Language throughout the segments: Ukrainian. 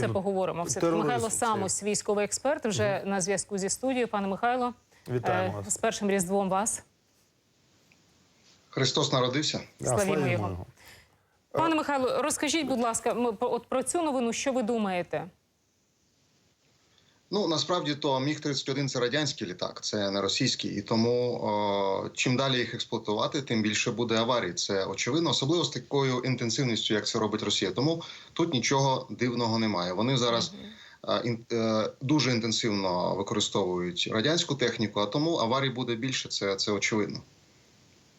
це поговоримо. Все Тероризм Михайло Самус, військовий експерт, вже на зв'язку зі студією. Пане Михайло, Вітаємо е, вас. з першим різдвом вас. Христос народився. Славімо славімо його. Пане Михайло, розкажіть, будь ласка, ми про- от про цю новину, що ви думаєте? Ну насправді то міг 31 це радянський літак, це не російський, і тому о, чим далі їх експлуатувати, тим більше буде аварій. Це очевидно, особливо з такою інтенсивністю, як це робить Росія. Тому тут нічого дивного немає. Вони зараз е, ін- е, дуже інтенсивно використовують радянську техніку, а тому аварій буде більше. Це, це очевидно.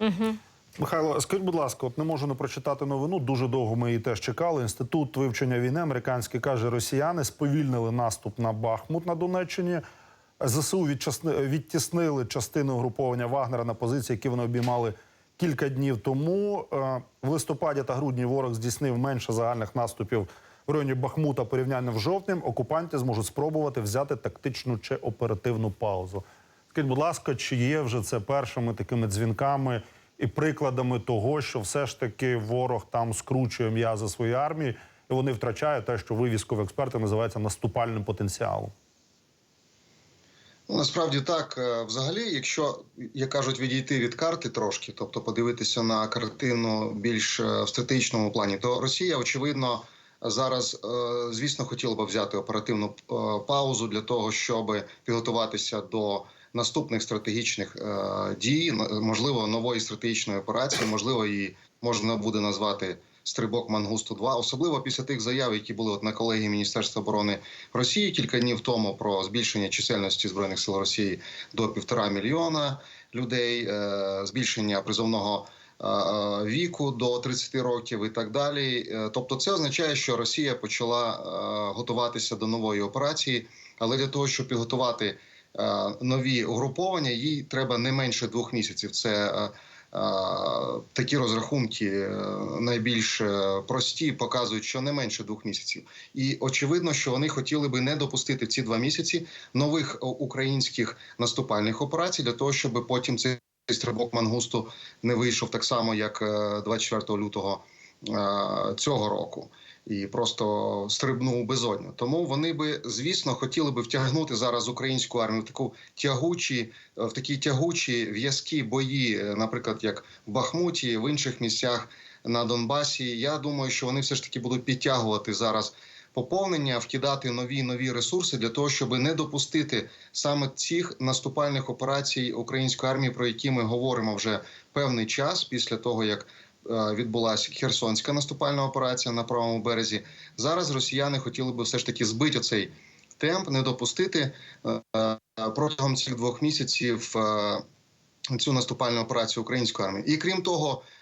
Угу. Михайло, скажіть, будь ласка, от не можу не прочитати новину. Дуже довго ми її теж чекали. Інститут вивчення війни американський каже, росіяни сповільнили наступ на Бахмут на Донеччині. ЗСУ відтіснили частину угруповання Вагнера на позиції, які вони обіймали кілька днів тому. Е, В листопаді та грудні ворог здійснив менше загальних наступів в районі Бахмута порівняння в жовтнем. Окупанти зможуть спробувати взяти тактичну чи оперативну паузу. Скажіть, будь ласка, чи є вже це першими такими дзвінками і прикладами того, що все ж таки ворог там скручує м'язи своєї армії, і вони втрачають те, що ви військові експерти називається наступальним потенціалом? Насправді так. Е, Взагалі, якщо як кажуть, відійти від карти трошки, тобто подивитися на картину більш е, в стратегічному плані, то Росія очевидно зараз, е, звісно, хотіла би взяти оперативну паузу для того, щоб підготуватися до наступних стратегічних е, дій, можливо, нової стратегічної операції, можливо, її можна буде назвати. Стрибок Мангусту 2 особливо після тих заяв, які були от на колегії Міністерства оборони Росії кілька днів тому про збільшення чисельності збройних сил Росії до півтора мільйона людей, е, збільшення призовного е, віку до 30 років і так далі. Тобто, це означає, що Росія почала готуватися до нової операції, але для того, щоб підготувати нові угруповання, їй треба не менше двох місяців. Це е, Е, Такі розрахунки е, найбільш е, прості показують, що не менше двох місяців, і очевидно, що вони хотіли би не допустити ці два місяці нових українських наступальних операцій для того, щоб потім цей стрибок мангусту не вийшов так само, як е, 24 лютого е, цього року. І просто стрибнув у безодню. Тому вони би, звісно, хотіли би втягнути зараз українську армію в таку тягучі, в такі тягучі в'язкі бої, е, наприклад, як в Бахмуті, в інших місцях на Донбасі. Я думаю, що вони все ж таки будуть підтягувати зараз поповнення, вкидати нові нові ресурси для того, щоб не допустити саме цих наступальних операцій української армії, про які ми говоримо вже певний час після того, як е, відбулася Херсонська наступальна операція на правому березі. Зараз росіяни хотіли би все ж таки збити оцей темп, не допустити е, е, протягом цих двох місяців е, цю наступальну операцію української армії. І крім того, е,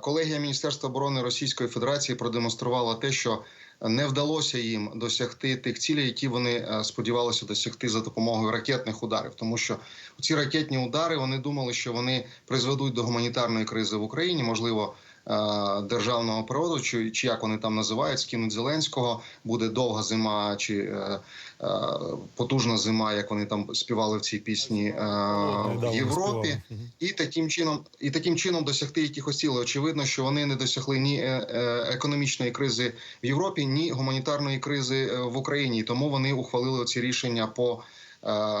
колегія Міністерства оборони Російської Федерації продемонструвала те, що не вдалося їм досягти тих цілей, які вони е, сподівалися досягти за допомогою ракетних ударів, тому що ці ракетні удари вони думали, що вони призведуть до гуманітарної кризи в Україні, можливо. Е, Державного природу, чи, чи як вони там називають, скинуть Зеленського, буде довга зима, чи е, е, потужна зима, як вони там співали в цій пісні е, в Європі, і таким чином, і таким чином досягти якихось цілей. Очевидно, що вони не досягли ні е, е, економічної кризи в Європі, ні гуманітарної кризи в Україні. Тому вони ухвалили ці рішення по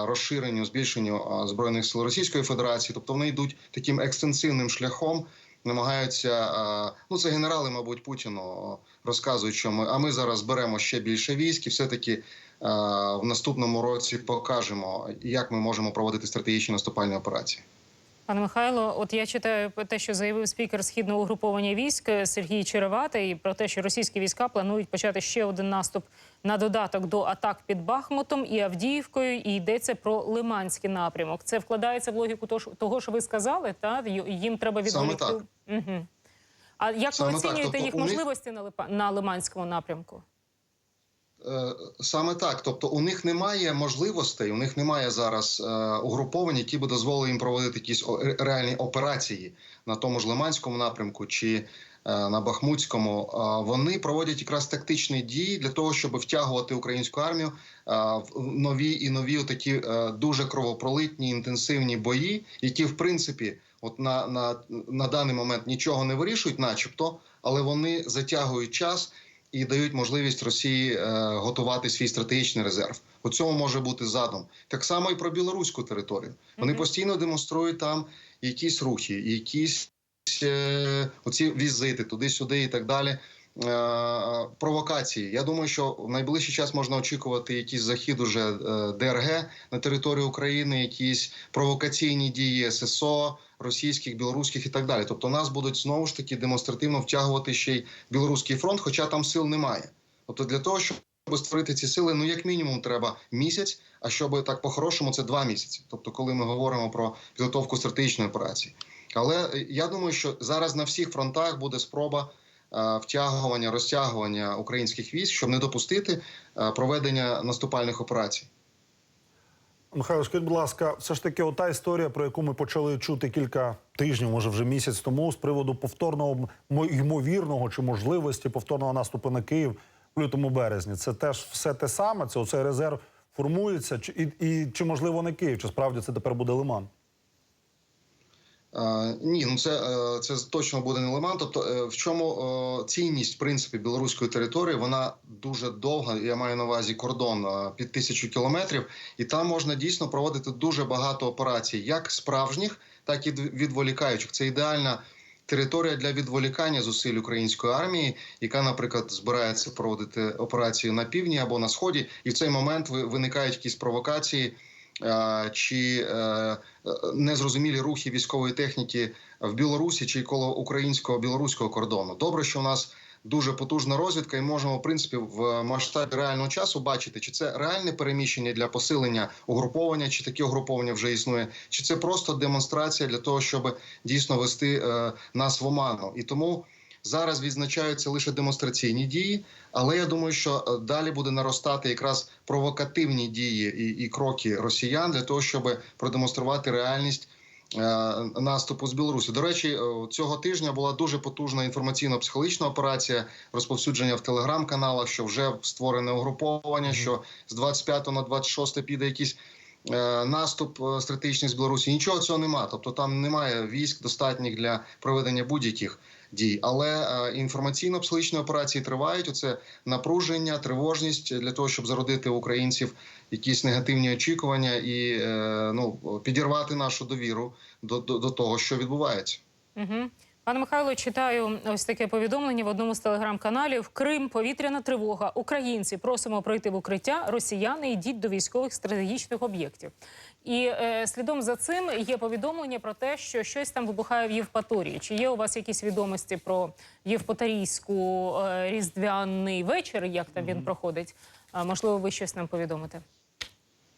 розширенню, збільшенню збройних сил Російської Федерації. Тобто вони йдуть таким екстенсивним шляхом. Намагаються ну це генерали, мабуть, Путіну розказують, що ми а ми зараз беремо ще більше військ, і все таки в наступному році покажемо, як ми можемо проводити стратегічні наступальні операції. Пане Михайло, от я читаю те, що заявив спікер східного угруповання військ Сергій Череватий про те, що російські війська планують почати ще один наступ на додаток до атак під Бахмутом і Авдіївкою. І йдеться про Лиманський напрямок. Це вкладається в логіку того, що- ви сказали. Та їм треба Саме так. Угу. А як Саме ви так. оцінюєте Тобто їх них- можливості Липа на Лиманському напрямку? Е, Саме так, тобто у них немає можливостей, у них немає зараз е, угруповань, які би дозволили їм проводити якісь реальні операції на тому ж Лиманському напрямку чи е, на Бахмутському. Вони проводять якраз тактичні дії для того, щоб втягувати українську армію в нові і нові такі дуже кровопролитні інтенсивні бої, які в принципі, от на, на, на даний момент нічого не вирішують, начебто, але вони затягують час. І дають можливість Росії е, готувати свій стратегічний резерв. У цьому може бути задум. Так само і про білоруську територію. Вони постійно демонструють там якісь рухи, якісь е, оці візити туди-сюди і так далі. Е, провокації. Я думаю, що в найближчий час можна очікувати якийсь захід уже е, ДРГ на територію України, якісь провокаційні дії ССО, російських, білоруських і так далі. Тобто нас будуть знову ж таки демонстративно втягувати ще й білоруський фронт, хоча там сил немає. Тобто для того, щоб створити ці сили, ну як мінімум треба місяць. А щоб так по-хорошому, це два місяці. Тобто, коли ми говоримо про підготовку стратегічної операції. Але е, я думаю, що зараз на всіх фронтах буде спроба втягування, розтягування українських військ, щоб не допустити е, проведення наступальних операцій. Михайло, скажіть, будь ласка, все ж таки, ота історія, про яку ми почали чути кілька тижнів, може вже місяць тому, з приводу повторного ймовірного чи можливості повторного наступу на Київ в лютому березні. Це теж все те саме. Це оцей резерв формується, чи і, і чи можливо не Київ? Чи справді це тепер буде Лиман? Е, ні, ну це, е, це точно буде не лиман. Тобто, е, в чому цінність в принципі білоруської території? Вона дуже довга. Я маю на увазі кордон під тисячу кілометрів, і там можна дійсно проводити дуже багато операцій, як справжніх, так і відволікаючих. Це ідеальна. Територія для відволікання зусиль української армії, яка, наприклад, збирається проводити операції на півдні або на сході, і в цей момент ви- виникають якісь провокації чи е, е, незрозумілі рухи військової техніки в Білорусі чи коло українського білоруського кордону. Добре, що у нас дуже потужна розвідка, і можемо в принципі в масштабі реального часу бачити, чи це реальне переміщення для посилення угруповання, чи таке угруповання вже існує, чи це просто демонстрація для того, щоб дійсно вести е, нас в оману. І тому зараз відзначаються лише демонстраційні дії. Але я думаю, що е, далі буде наростати якраз провокативні дії і, і кроки росіян для того, щоб продемонструвати реальність е, наступу з Білорусі. До речі, е, цього тижня була дуже потужна інформаційно-психологічна операція розповсюдження в телеграм-каналах, що вже створене угруповання, що з 25 на 26 піде якийсь. Наступ стратегічний з Білорусі нічого цього нема. Тобто там немає військ достатніх для проведення будь-яких дій. Але е, інформаційно-психологічні операції тривають. Оце напруження, тривожність для того, щоб зародити українців якісь негативні очікування і е, ну підірвати нашу довіру до, до, до того, що відбувається. Угу. Пане Михайло, читаю ось таке повідомлення в одному з телеграм-каналів. Крим, повітряна тривога. Українці просимо пройти в укриття. Росіяни йдіть до військових стратегічних об'єктів. І е, слідом за цим є повідомлення про те, що щось там вибухає в Євпаторії. Чи є у вас якісь відомості про Євпаторійську е, різдвяний вечір? Як там він проходить? А, можливо, ви щось нам повідомите?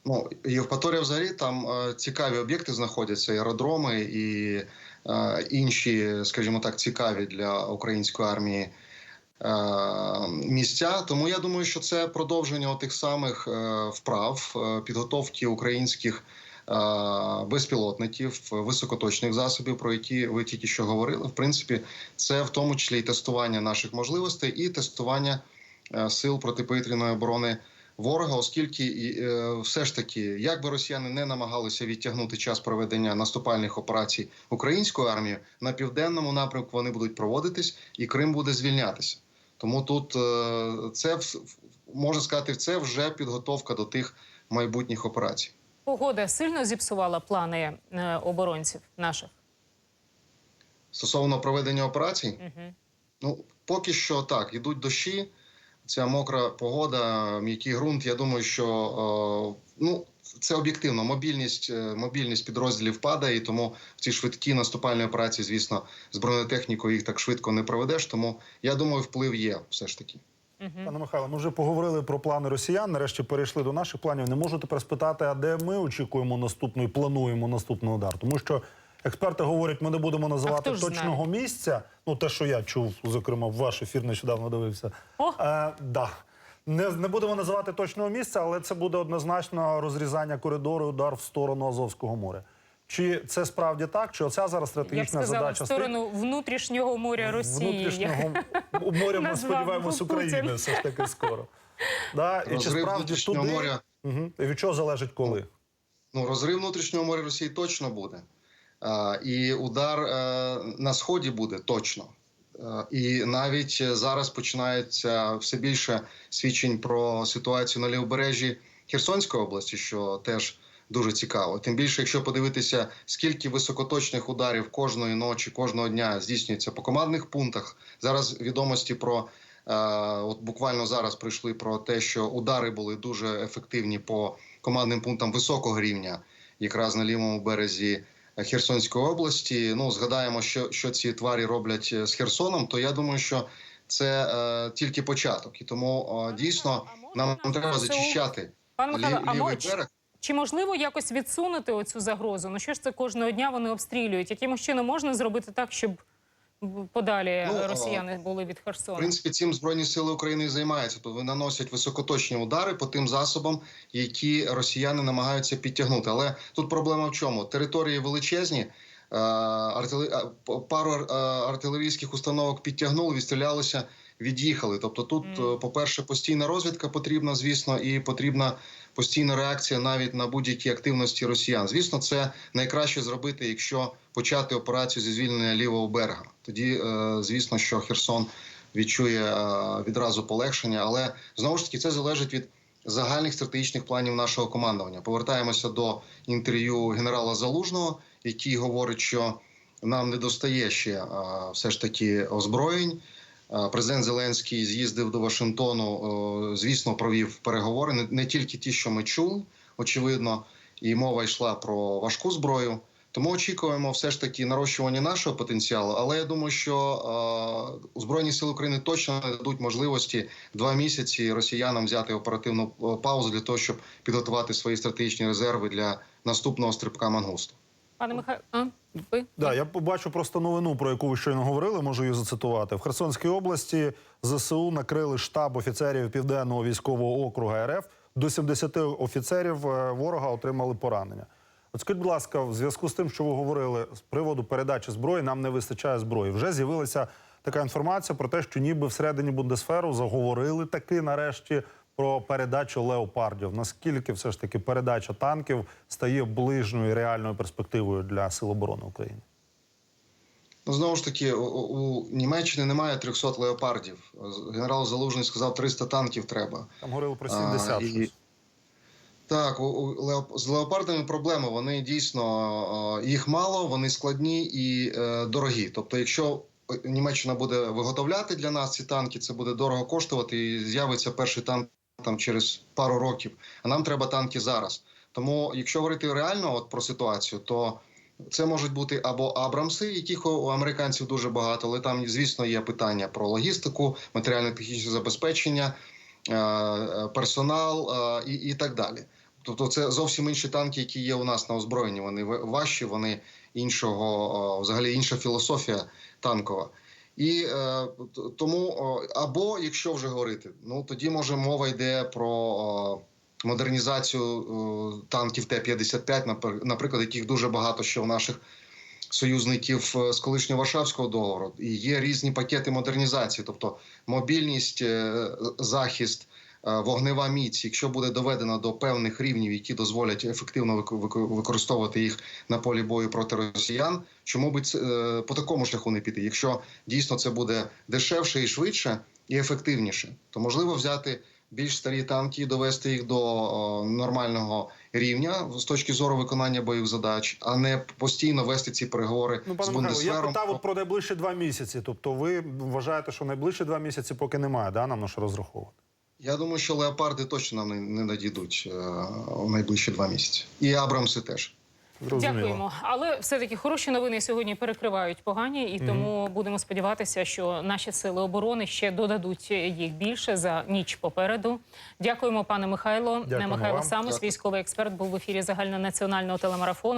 Ну Євпаторія взагалі там е, цікаві об'єкти знаходяться, і аеродроми і е, інші, скажімо так, цікаві для української армії. Місця, тому я думаю, що це продовження тих самих е, вправ е, підготовки українських е, безпілотників, високоточних засобів, про які ви тільки що говорили. В принципі, це в тому числі і тестування наших можливостей, і тестування сил протиповітряної оборони ворога, оскільки е, все ж таки, як би росіяни не намагалися відтягнути час проведення наступальних операцій українською армією, на південному напрямку вони будуть проводитись, і Крим буде звільнятися. Тому тут е, це можна сказати, це вже підготовка до тих майбутніх операцій. Погода сильно зіпсувала плани е, оборонців наших. Стосовно проведення операцій, Угу. Ну, поки що так, ідуть дощі, ця мокра погода, м'який ґрунт. Я думаю, що е, ну, це об'єктивно. Мобільність, е, мобільність підрозділів падає, і тому в ці швидкі наступальні операції, звісно, з бронетехнікою їх так швидко не проведеш. Тому я думаю, вплив є все ж таки. Пане Михайло, ми вже поговорили про плани росіян. Нарешті перейшли до наших планів. Не можу тепер спитати, а де ми очікуємо наступну і плануємо наступний удар. Тому що експерти говорять, ми не будемо називати точного місця. Ну те, що я чув, зокрема, в ваш ефір нещодавно дивився. О! Е, да. Не, не будемо називати точного місця, але це буде однозначно розрізання коридору, і удар в сторону Азовського моря. Чи це справді так? Чи оця зараз Я б стратегічна сказала, в задача сторону внутрішнього моря Росії. внутрішнього моря? Ми сподіваємось України все ж таки скоро. Да? І чи справді туди? моря. Угу. І від чого залежить коли? Ну, розрив внутрішнього моря Росії точно буде. І удар е, на сході буде точно. Е, І навіть е, зараз починається все більше свідчень про ситуацію на лівобережжі Херсонської області, що теж дуже цікаво. Тим більше, якщо подивитися, скільки високоточних ударів кожної ночі, кожного дня здійснюється по командних пунктах. Зараз відомості про от буквально зараз прийшли про те, що удари були дуже ефективні по командним пунктам високого рівня, якраз на лівому березі. Херсонської області. Ну згадаємо, що, що ці тварі роблять е, з Херсоном. То я думаю, що це е, тільки початок, і тому е, дійсно нам треба зачищати Пане лі, Михайло, а лівий берег. чи можливо якось відсунути оцю загрозу? Ну що ж це кожного дня вони обстрілюють? Якимось чином можна зробити так, щоб подалі Ну, росіяни були від В Херсона? принципі, цим збройні сили України і займаються. Тобто вони наносять високоточні удари по тим засобам, які росіяни намагаються підтягнути. Але тут проблема в чому? Території величезні. Пару артилерійських установок підтягнули, відстрілялися, від'їхали. Тобто, тут, е, по-перше, постійна розвідка потрібна, звісно, і потрібна постійна реакція навіть на будь-які активності росіян. Звісно, це найкраще зробити, якщо почати операцію зі звільнення лівого берега. Тоді, е, звісно, що Херсон відчує е, відразу полегшення, але знову ж таки це залежить від загальних стратегічних планів нашого командування. Повертаємося до інтерв'ю генерала Залужного, який говорить, що нам не достає ще е, все ж таки озброєнь. Е, Президент Зеленський з'їздив до Вашингтону. е, Звісно, провів переговори не, тільки ті, що ми чули, очевидно, і мова йшла про важку зброю. Тому очікуємо все ж таки нарощування нашого потенціалу. Але я думаю, що е, Збройні сили України точно не дадуть можливості два місяці росіянам взяти оперативну е, паузу для того, щоб підготувати свої стратегічні резерви для наступного стрибка мангусту. Пане Михайло, а? ви? Да, я побачу просто новину, про яку ви щойно говорили. Можу її зацитувати. В Херсонській області ЗСУ накрили штаб офіцерів південного військового округу РФ. До 70 офіцерів е, ворога отримали поранення. От скажіть, будь ласка, в зв'язку з тим, що ви говорили з приводу передачі зброї, нам не вистачає зброї. Вже з'явилася така інформація про те, що ніби всередині Бундесферу заговорили таки нарешті про передачу леопардів. Наскільки все ж таки передача танків стає ближньою реальною перспективою для Сил оборони України? Ну, знову ж таки, у, Німеччини немає 300 леопардів. Генерал Залужний сказав, 300 танків треба. Там говорили про А, 70. і- Так, у, у, з леопардами проблема. Вони дійсно е, їх мало, вони складні і е, дорогі. Тобто, якщо Німеччина буде виготовляти для нас ці танки, це буде дорого коштувати, і з'явиться перший танк там через пару років. А нам треба танки зараз. Тому, якщо говорити реально от про ситуацію, то це можуть бути або Абрамси, яких у американців дуже багато, але там, звісно, є питання про логістику, матеріально-технічне забезпечення, е, персонал е, і, і так далі. Тобто, це зовсім інші танки, які є у нас на озброєнні. Вони важчі, вони іншого, взагалі інша філософія танкова. І е, тому, або якщо вже говорити, ну тоді може мова йде про е, модернізацію е, танків Т-55, напр- наприклад, яких дуже багато ще в наших союзників е, з колишнього Варшавського договору. І є різні пакети модернізації, тобто мобільність, е, захист. Е, Вогнева міць, якщо буде доведена до певних рівнів, які дозволять ефективно вик- вик- використовувати їх на полі бою проти росіян, чому би е, по такому шляху не піти? Якщо дійсно це буде дешевше і швидше і ефективніше, то можливо взяти більш старі танки і довести їх до о, нормального рівня з точки зору виконання бойових задач, а не постійно вести ці переговори Ну, з Михайло, я питав от про найближчі два місяці. Тобто, ви вважаєте, що найближчі два місяці поки немає, да, нам на що розраховувати? Я думаю, що леопарди точно нам не, не надійдуть е, у найближчі два місяці, і Абрамси теж. Зрозуміло. Дякуємо. Але все-таки хороші новини сьогодні перекривають погані, і тому будемо сподіватися, що наші сили оборони ще додадуть їх більше за ніч попереду. Дякуємо, пане Михайло. Дякуємо Михайло вам. Самос, Дякую. військовий експерт, був в ефірі загальнонаціонального телемарафону.